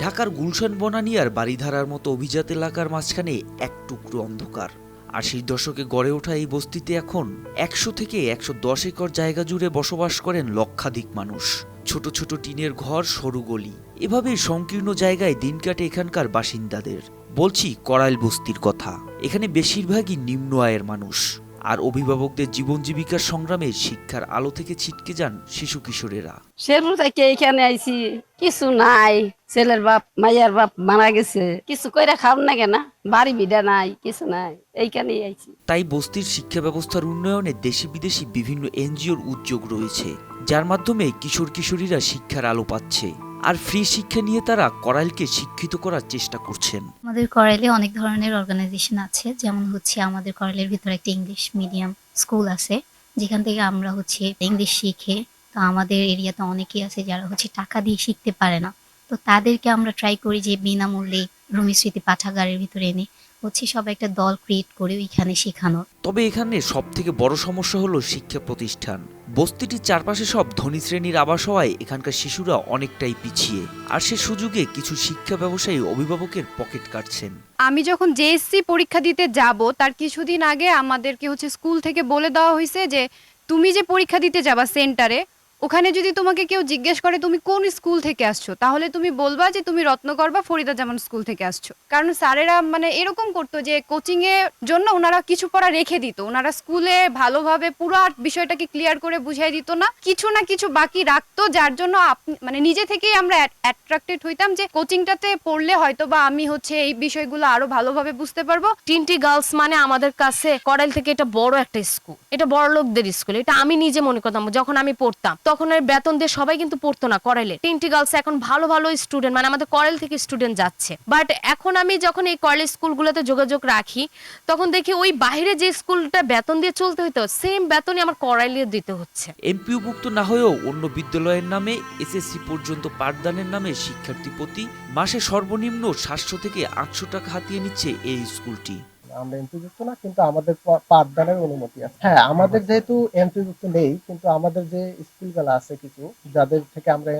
ঢাকার গুলশান বনানিয়ার বাড়িধারার মতো অভিজাত এলাকার মাঝখানে এক টুকরো অন্ধকার। আশির দশকে গড়ে ওঠা এই বস্তিতে এখন একশো থেকে একশো দশ একর জায়গা জুড়ে বসবাস করেন লক্ষাধিক মানুষ। ছোট ছোট টিনের ঘর, সরু গলি। এভাবেই সংকীর্ণ জায়গায় দিন কাটে এখানকার বাসিন্দাদের। বলছি করাইল বস্তির কথা। এখানে বেশিরভাগই নিম্ন আয়ের মানুষ। আর অভিভাবকদের জীবন জীবিকার সংগ্রামে শিক্ষার আলো থেকে ছিটকে যান শিশু কিশোরেরা। শেরপুর থেকে এইখানে আইছি কিছু নাই ছেলের বাপ মাইয়ার বাপ মারা গেছে কিছু কইরা খাও না কেন বাড়ি বিডা নাই কিছু নাই এইখানেই আইছি। তাই বস্তির শিক্ষা ব্যবস্থার উন্নয়নে দেশি বিদেশি বিভিন্ন এনজিওর উদ্যোগ রয়েছে যার মাধ্যমে কিশোর কিশোরীরা শিক্ষার আলো পাচ্ছে। আর ফ্রি শিক্ষা নিয়ে তারা করাইলকে শিক্ষিত করার চেষ্টা করছেন। আমাদের করাইলে অনেক ধরনের অর্গানাইজেশন আছে, যেমন হচ্ছে আমাদের করাইলের ভিতরে একটা ইংলিশ মিডিয়াম স্কুল আছে, যেখান থেকে আমরা হচ্ছে ইংলিশ শিখে, তো আমাদের এরিয়াতে অনেকেই আছে যারা হচ্ছে টাকা দিয়ে শিখতে পারে না। তো তাদেরকে আমরা ট্রাই করি যে বিনামূল্যে রুমি স্মৃতি পাঠাগারের ভিতরে এনে হচ্ছে সব একটা দল ক্রিয়েট করে ওইখানে শেখানোর। তবে এখানে সব থেকে বড় সমস্যা হলো শিক্ষা প্রতিষ্ঠান। বস্তিটির চারপাশে সব ধনী শ্রেণির আবাস হওয়ায় এখানকার শিশুরা অনেকটাই পিছিয়ে। আর সে সুযোগে কিছু শিক্ষা ব্যবসায়ী অভিভাবকের পকেট কাটছেন। আমি যখন জেএসসি পরীক্ষা দিতে যাব তার কিছুদিন আগে আমাদেরকে হচ্ছে স্কুল থেকে বলে দেওয়া হয়েছে যে তুমি যে পরীক্ষা দিতে যাবা সেন্টারে ওখানে যদি তোমাকে কেউ জিজ্ঞেস করে, তুমি কোন স্কুল থেকে আসছো? তাহলে তুমি বলবা যে, তুমি রত্নকর বা ফরিদা জামান স্কুল থেকে আসছো। কারণ স্যারেরা মানে এরকম করতো যে, কোচিং এর জন্য ওনারা কিছু পড়া রেখে দিত। ওনারা স্কুলে ভালোভাবে পুরো বিষয়টাকে ক্লিয়ার করে বুঝাই দিত না। কিছু না কিছু বাকি রাখতো, যার জন্য মানে নিজে থেকেই আমরা অ্যাট্রাক্টেড হইতাম যে, কোচিংটাতে পড়লে হয়তো বা আমি হচ্ছে এই বিষয়গুলো আরও ভালোভাবে বুঝতে পারব। টিনটি গার্লস মানে আমাদের কাছে করাইল থেকে এটা বড় একটা স্কুল। এটা বড় লোকদের স্কুল। এটা আমি নিজে মনে করতাম, যখন আমি পড়তাম। তখন এর বেতন দিয়ে সবাই কিন্তু পড়তো না করাইলে। টিনটি গার্লস এখন ভালো ভালো স্টুডেন্ট মানে আমাদের করাইল থেকে স্টুডেন্ট যাচ্ছে। বাট এখন আমি যখন এই কলেজ স্কুলগুলোতে যোগাযোগ রাখি, তখন দেখি ওই বাইরে যে স্কুলটা বেতন দিয়ে চলতে হইতো সেম বেতনই আমার করাইলে দিতে হচ্ছে। এমপিওভুক্ত না হয়েও অন্য বিদ্যালয়ের নামে এসএসসি পর্যন্ত পাঠদানের নামে শিক্ষার্থী প্রতি মাসে সর্বনিম্ন সাতশো থেকে আটশো টাকা হাতিয়ে নিচ্ছে এই স্কুলটি আমরা এমপিযুক্ত না কিন্তু আমাদের পাঠদানের অনুমতি আছে। হ্যাঁ আমাদের যেহেতু এমপিযুক্ত নেই কিন্তু আমাদের যে স্কুলগুলো আছে কিছু যাদের থেকে আমরা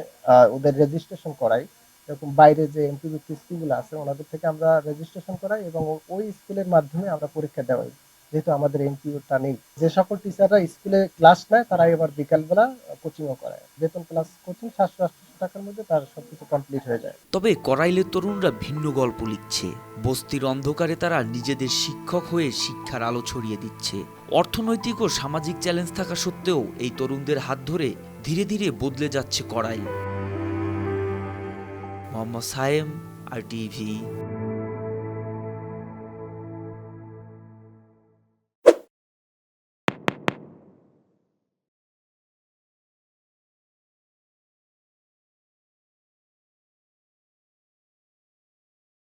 ওদের রেজিস্ট্রেশন করাই এরকম বাইরে যে এমপিযুক্ত স্কুলগুলো আছে ওনাদের থেকে আমরা রেজিস্ট্রেশন করাই এবং ওই স্কুলের মাধ্যমে আমরা পরীক্ষা দেওয়াই। যেহেতু আমাদের এমপিওটা নেই। যে সকল টিচাররা স্কুলে ক্লাস নেয় তারা এবার বিকালবেলা কোচিংও করায়। বেতন ক্লাস কোচিং সাতশো আটশো টাকার মধ্যে তার সবকিছু কমপ্লিট হয়ে যায়। তবে করাইলের তরুণরা ভিন্ন গল্প লিখছে। বস্তির অন্ধকারে তারা নিজেদের শিক্ষক হয়ে শিক্ষার আলো ছড়িয়ে দিচ্ছে। অর্থনৈতিক ও সামাজিক চ্যালেঞ্জ থাকা সত্ত্বেও এই তরুণদের হাত ধরে ধীরে ধীরে বদলে যাচ্ছে করাইল মোহাম্মদ সায়েম, আর টিভি।